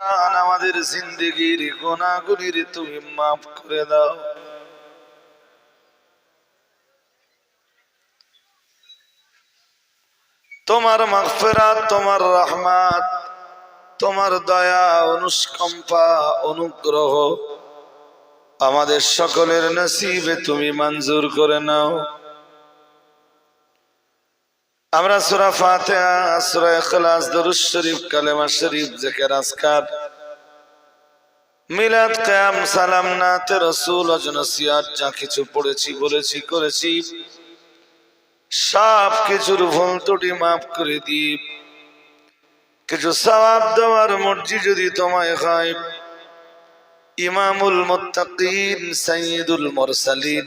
আমাদের জিন্দগির গোনাগুলির তুমি মাফ করে দাও। তোমার মাগফিরাত, তোমার রহমাত, তোমার দয়া অনুষ্কম্পা অনুগ্রহ আমাদের সকলের নসিবে তুমি মঞ্জুর করে নাও। আমরা সূরা ফাতিহা, সূরা ইখলাস দরুদ শরীফ, কালেমা শরীফ, জিকির, আজকার। মিলাদ, কিয়াম, সালাম, নাতে, রাসূল অজনসিয়াত যা কিছু পড়েছি, বলেছি, করেছি। সব কিছুর ভুল ত্রুটি মাফ করে দিই। কিছু সওয়াব দেওয়ার মর্জি যদি তোমায় হয়। ইমামুল মুত্তাকিন, সাইয়্যিদুল মুরসালিন।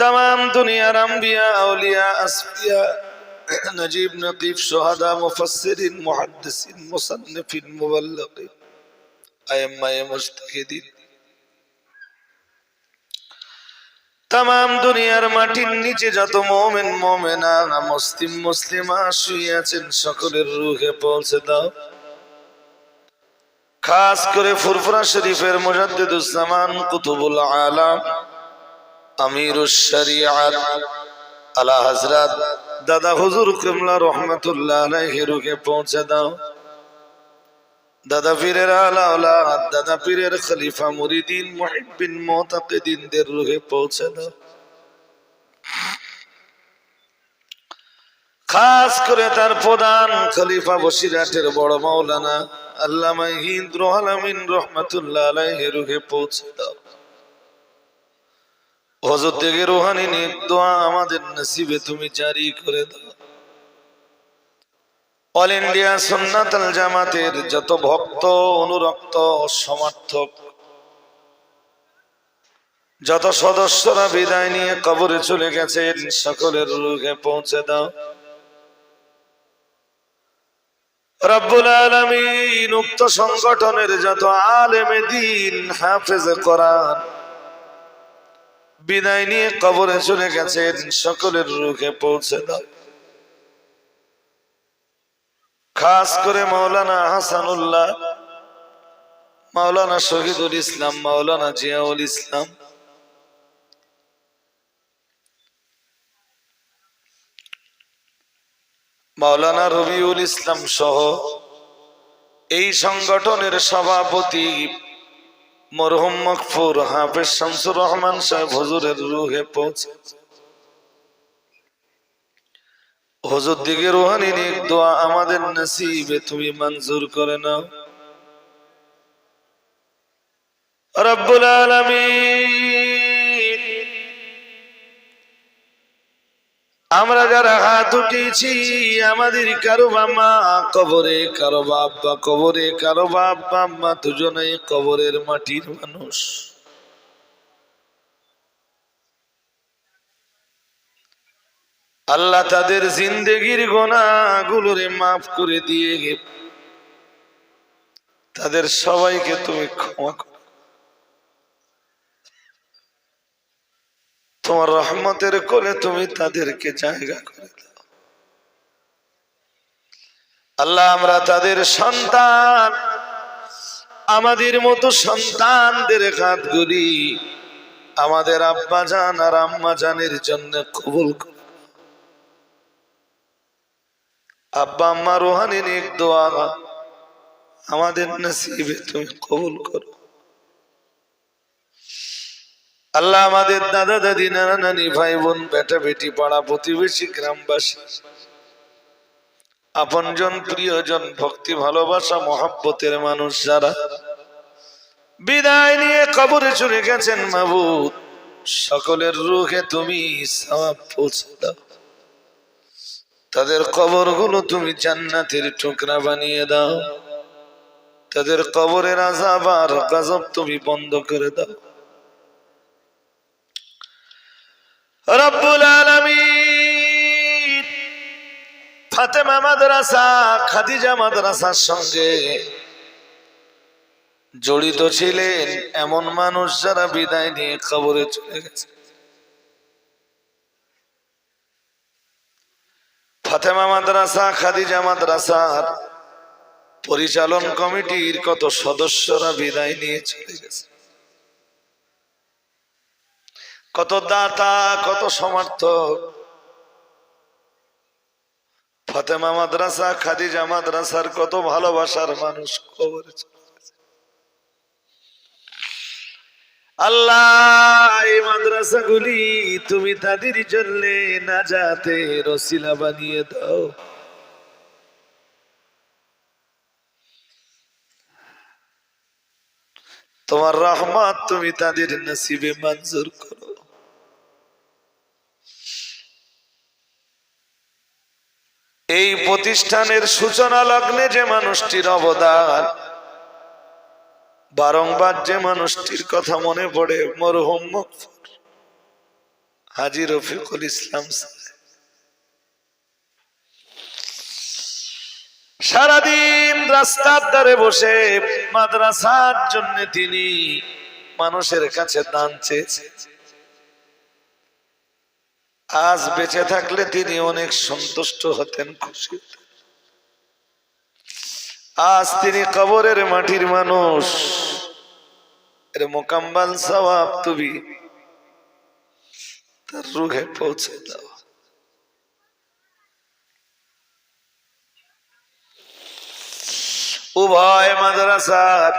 তাম দুনিয়ার আম্বিয়া, আউলিয়া, আসফিয়া, নজিব, নকিব সোহাদা মুফাসসিরিন, মুহাদ্দিসিন, মুসান্নিফিন, মুবাল্লিগিন, আইম্মায়ে মুজতাহিদিন। তাম দুনিয়ার মাটির নিচে যত মোমেন, মোমেনা, মুসলিম, মুসলিমা শুয়ে আছেন, সকলের রুহে পৌঁছে দাও। খাস করে ফুরফুরা শরীফের মুজাদ্দিদুস উসমান কুতুবুল আলাম আমিরুশ শরিয়াত আলা হযরত দাদা হুজুর কিবলা রহমাতুল্লাহ আলাইহি পৌঁছে দাও। দাদা পীরের আলা আওলাদ দাদা পীরের খলিফা মুরিদিন মুহিব্বিন মুতাকিদিনদের রুহে পৌঁছে দাও। খাস করে তার প্রধান খলিফা বসিরাটের বড় মাওলানা আল্লামা হিন্দ রহমাতুল্লাহ আলাইহি পৌঁছে দাও। হজর থেকে রোহানি আমাদের নসিবে তুমি জারি করে দাও। অল ইন্ডিয়া সুন্নাতাল জামাতের যত ভক্ত, অনুরক্ত সমর্থক যত সদস্যরা বিদায় নিয়ে কবরে চলে গেছেন, সকলের রুহে পৌঁছে দাও। রব্বুল আলামিন উক্ত সংগঠনের যত আলেমে দিন হাফেজ কোরআন বিদায় নিয়ে কবরে চলে গেছেন, সকলের রুখে পৌঁছে দাও। খাস করে মাওলানা হাসানুল্লাহ, মাওলানা শহীদুল ইসলাম, মাওলানা জিয়াউল ইসলাম। মাওলানা রবিউল ইসলাম সহ এই সংগঠনের সভাপতি মরহুম মকফুর হাফেজ শামসুর রহমান সাহেব রুহে পৌঁছে। হজুর দিকে রোহানির এক দোয়া আমাদের নসিবে, তুমি মঞ্জুর করে নাও। রব্বুল আলামিন। আমরা যারা হাত উঠিয়েছি আমাদের কারও বাবা কবরে, কারও বাবা কবরে, কারও বাবা মা দুজনেই কবরের মাটির মানুষ। আল্লাহ তাদের জিন্দগির গোনাগুলোরে মাফ করে দিয়ে তাদের সবাইকে তুমি ক্ষমা তোমার রহমতের কোলে তুমি তাদেরকে জায়গা করে দাও। আল্লাহ, আমরা তাদের সন্তান, আমাদের মতো সন্তানদের হাতগুলি আমাদের আব্বা জান আর আম্মা জানের জন্য কবুল আব্বা, আম্মা, রোহানি, নিক দোয়া আমাদের নসিবে তুমি কবুল করো। আল্লাহ আমাদের দাদা দাদি, নানা নানি, ভাই বোন, বেটা বেটি, পাড়া প্রতিবেশী, গ্রামবাসী আপন আপনজন, প্রিয়জন, ভক্তি, ভালোবাসা, মহাব্বতের মানুষ যারা। বিদায় নিয়ে কবরে চলে গেছেন মাবুদ। সকলের রুখে তুমি পৌঁছে দাও। তাদের তুমি জান্নাতের টুকরা বানিয়ে দাও। তাদের কবরের আজাব আর তুমি বন্ধ করে দাও। রব্বুল আলামিন। ফাতেমা মাদ্রাসা, খাদিজা মাদ্রাসার সঙ্গে জড়িত ছিলেন এমন মানুষ যারা বিদায় নিয়ে কবরে চলে গেছে। ফাতেমা মাদ্রাসা, খাদিজা মাদ্রাসার পরিচালন কমিটির কত সদস্যরা বিদায় নিয়ে চলে গেছে? কত দাতা, কত সমর্থক। ফাতেমা মাদ্রাসা, খাদিজা মাদ্রাসার কত ভালোবাসার মানুষ মাদ্রাসাগুলি তুমি তাদের বানিয়ে দাও। তোমার রহমত তুমি তাদের নসিবে মঞ্জুর করো। এই প্রতিষ্ঠানের সূচনা লগ্নে যে মানুষটির অবদান, বারংবার যে মানুষটির কথা মনে পড়ে, মরহুম হাজি রফিকুল ইসলাম। সারাদিন রাস্তার ধারে বসে মাদ্রাসার জন্য তিনি মানুষের কাছে দান চেয়েছে আজ বেঁচে থাকলে তিনি অনেক সন্তুষ্ট হতেন খুশি আজ তিনি কবরের মাটির মানুষ। এর মোকাম্বাল সবাব তুমি। তার রুহে পৌঁছে দাও। উভয় মাদ্রাসার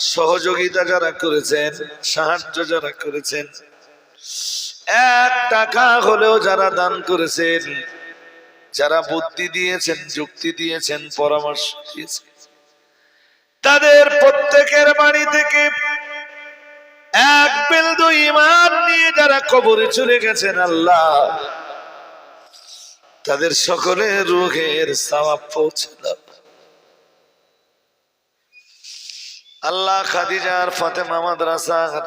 সহযোগিতা যারা করেছেন, সাহায্য যারা করেছেন এক টাকা হলেও যারা দান করেছেন, যারা বুদ্ধি দিয়েছেন, যুক্তি দিয়েছেন, পরামর্শ দিয়েছেন, তাদের প্রত্যেকের বাড়ি থেকে এক বিন্দু ইমান নিয়ে যারা কবরে চলে গেছেন, আল্লাহ, তাদের সকলের রোগের সওয়াব পৌঁছে আল্লাহ খাদিজার ফাতেমা মাদ্রাসার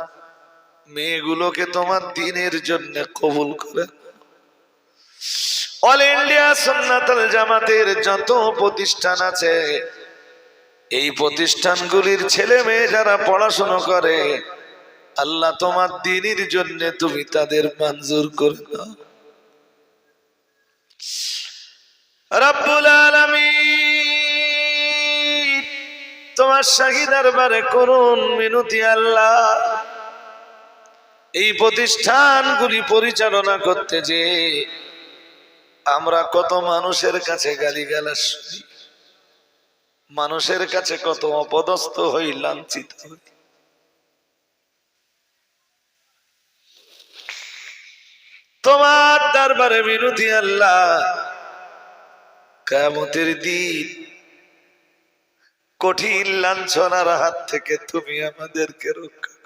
মেয়েগুলোকে তোমার দিনের জন্য কবুল করে। অল ইন্ডিয়া সুন্নাতুল জামাতের যত প্রতিষ্ঠান আছে, এই প্রতিষ্ঠানগুলির ছেলে মেয়ে যারা পড়াশোনা করে, আল্লাহ তোমার দিনের জন্য তুমি তাদের মঞ্জুর করে দাও। রব্বুল আলামিন, তোমার শাহী দরবারে করুন মিনতি আল্লাহ। এই প্রতিষ্ঠানগুলি পরিচালনা করতে যে আমরা কত মানুষের কাছে গালি গালিগালাজ শুনি, মানুষের কাছে কত অপদস্থ হই, লাঞ্ছিত তোমার দরবারে বিরোধী আল্লাহ কামতের দিন কঠিন লাঞ্ছনার হাত থেকে তুমি আমাদেরকে রক্ষা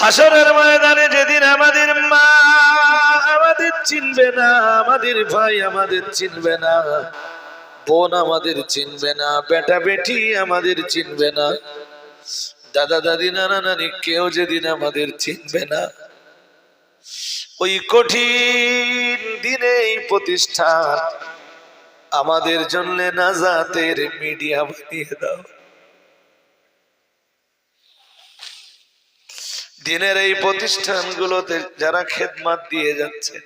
হাসরের ময়দানে যেদিন আমাদের মা আমাদের চিনবে না, আমাদের ভাই আমাদের চিনবে না, বোন আমাদের চিনবে না, বেটা বেটি আমাদের চিনবে না, দাদা দাদি নানা নানি কেউ যেদিন আমাদের চিনবে না। ওই কঠিন দিনে এই প্রতিষ্ঠান আমাদের জন্য নাজাতের মিডিয়া বানিয়ে দাও। দিনের এই প্রতিষ্ঠানগুলোতে যারা খেদমাত দিয়ে যাচ্ছে।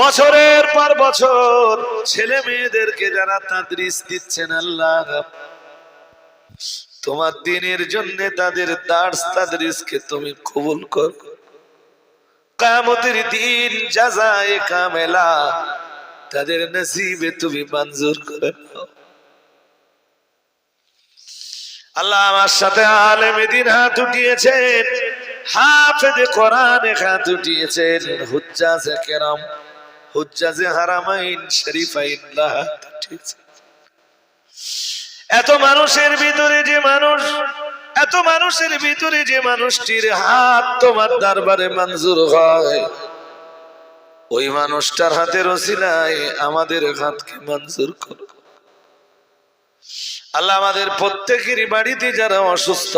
বছরের পর বছর ছেলে মেয়েদেরকে যারা তাদরিস দিচ্ছেন, আল্লাহ তোমার দিনের জন্য তাদের দার্স তাদরিসকে তুমি কবুল কর। কামতের দিন জাজায়ে কামেলা, তাদের নসিবে তুমি মঞ্জুর করে নাও। আল্লাহ আমার সাথে আলেমে দিন হাত উঠিয়েছেন, হাফেজে কোরআনে হাত উঠিয়েছেন। হুজ্জাজে কেরাম, হুজ্জাজে হারামাইন, শরীফাইন হাত এত মানুষের ভিতরে যে মানুষ, এত মানুষের ভিতরে যে মানুষটির হাত তোমার দরবারে মঞ্জুর হয়, ওই মানুষটার হাতের ওসিলায় আমাদের হাতকে মঞ্জুর করো। আল্লাহ আমাদের প্রত্যেকেরই বাড়িতে যারা অসুস্থ,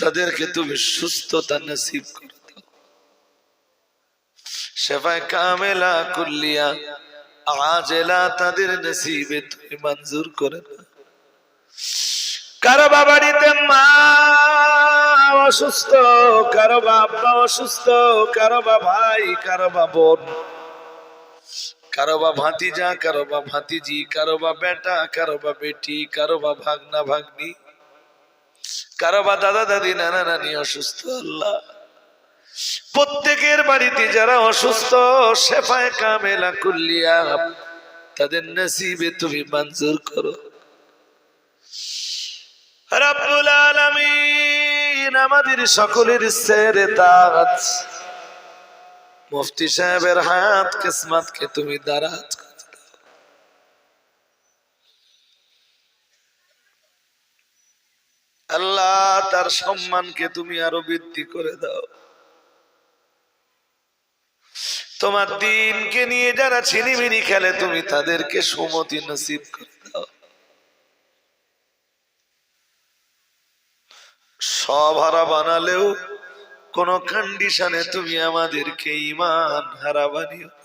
তাদেরকে তুমি সুস্থতা নসিব তাদের নসিবে তুমি মঞ্জুর করে দাও। কারও বাড়িতে মা অসুস্থ, কারও বা আব্বা অসুস্থ, কারও বা ভাই, কারও বা বোন কারও বা ভাতিজা, কারও বা ভাতিজি, কারও বা বেটা, কারও বা বেটি, কারও বা ভাগনা, ভাগ্নি, কারও বা দাদা, দাদি, নানা, নানি অসুস্থ, আল্লাহ। প্রত্যেকের বাড়িতে যারা অসুস্থ সেফায় কামেলা কুল্লিয়া, তাদের নসিবে তুমি মঞ্জুর করো। রাব্বুল আলামিন আমাদের সকলের সেরে তাজ মুফতি সাহেবের হাত কিসমতকে তুমি দারাজ আল্লাহ তার সম্মানকে তুমি আরও বৃদ্ধি করে দাও। তোমার দিনকে নিয়ে যারা ছিনিমিনি খেলে, তুমি তাদেরকে সুমতি নসিব করে দাও। সব হারা বানালেও কোন কন্ডিশনে তুমি আমাদেরকে ইমান হারা বানিও না।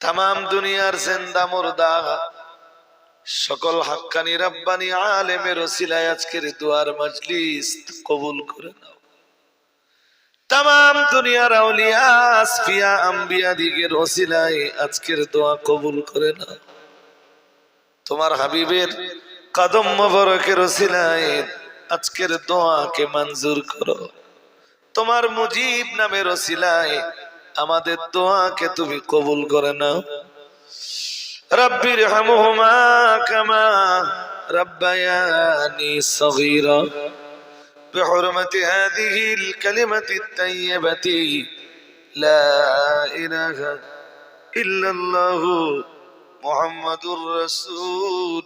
তাম দুনিয়ার জেন্দা মুর্দা, সকল হাক্কানি রাব্বানি আলেমের ওসিলায় আজকের দুয়ার মজলিস কবুল করে নাও তাম দুনিয়ার আউলিয়া, আসফিয়া, আম্বিয়া দিগের ওসিলায় আজকের দোয়া কবুল করে নাও তোমার হাবিবের কদম মোবারকের ওসিলায় আজকের দোয়াকে মঞ্জুর করো তোমার মুজিব নামের ওসিলায় আমাদের দোয়াকে তুমি কবুল করে নাও রব্বির হামহুমা কামা রব্বায়ানি সগীরা بحرمة هذه الكلمة الطيبة لا إله إلا الله মোহাম্মদুর রসুল্লাহ